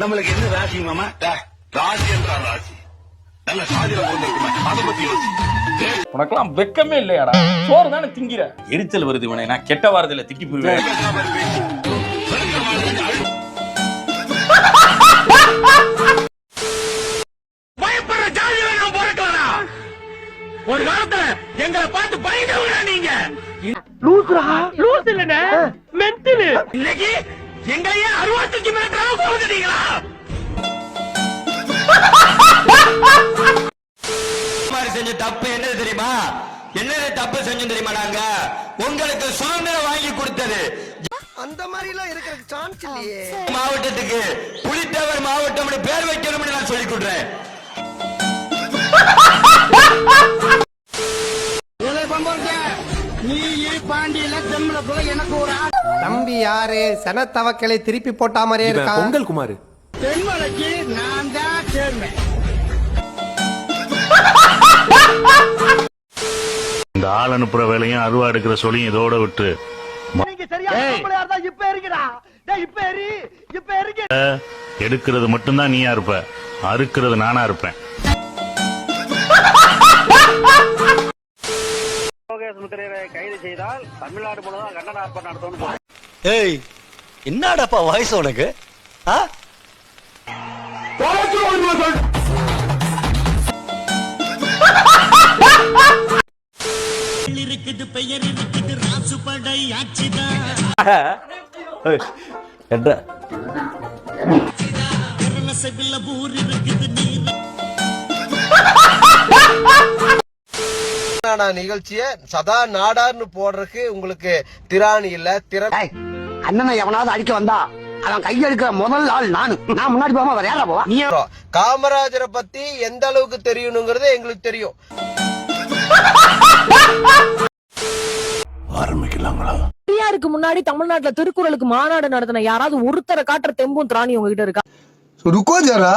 நம்மளுக்கு என்ன ராசி மாமா? ராசி என்றா ராசி. நல்ல சாதியில பிறந்திருக்குமே அதை பத்தி யோசி. உனக்கெல்லாம் வெக்கமே இல்லையாடா? சோறு தானே திங்கிற? எரிச்சல் வருது இவனை. நான் கெட்ட வாரத்துல திட்டி போயிருவேன் பயப்படுற ஜாதி வேணும் பிறக்கலடா. ஒரு காலத்துல எங்களை பார்த்து பயந்தவங்க நீங்க. லூசுரா? லூசு இல்லனே மென்டல் இன்னைக்கு எங்களையே அருவாத்துக்கு மேற்கொள்ள செஞ்ச தப்பு என்னது தெரியுமா? என்னது தப்பு செஞ்சோம் தெரியுமா நாங்க? உங்களுக்கு சுதந்திரம் வாங்கி கொடுத்தது. அந்த மாதிரி எல்லாம் இருக்கிறதுக்கு சான்ஸ் இல்லையே. மாவட்டத்துக்கு புலித்தேவர் மாவட்டம்னு பேர் வைக்கணும்னு நான் சொல்லி கொடுறேன் தம்பி யாரு? சனத்தவக்களை திருப்பி போட்டா மாதிரியே இருக்கா? பொங்கல் குமார். இந்த ஆள் அனுப்புற வேலையும் அருவா எடுக்கிற சொல்லியும் இதோட விட்டு. எடுக்கிறது மட்டும்தான் நீயா இருப்ப. அறுக்கிறது நானா இருப்பேன். ஏய் என்னடாப்பா வயசு உனக்கு? ஆ? நாடா நிகழ்ச்சிய? சதா நாடார்னு போடுறதுக்கு உங்களுக்கு திராணி இல்ல திறன் அண்ணனை எவனாவது அடிக்க வந்தா அவன் கையெடுக்கிற முதல் ஆள் நானு. நான் முன்னாடி போகாம வேற யாரா போவா? நீ காமராஜரை பத்தி எந்த அளவுக்கு தெரியணுங்கிறது எங்களுக்கு தெரியும். பெரியாருக்கு முன்னாடி தமிழ்நாட்டுல திருக்குறளுக்கு மாநாடு நடத்தின யாராவது ஒருத்தரை காட்டுற தெம்பும் திராணி உங்ககிட்ட இருக்கா? ருக்கோ ஜரா?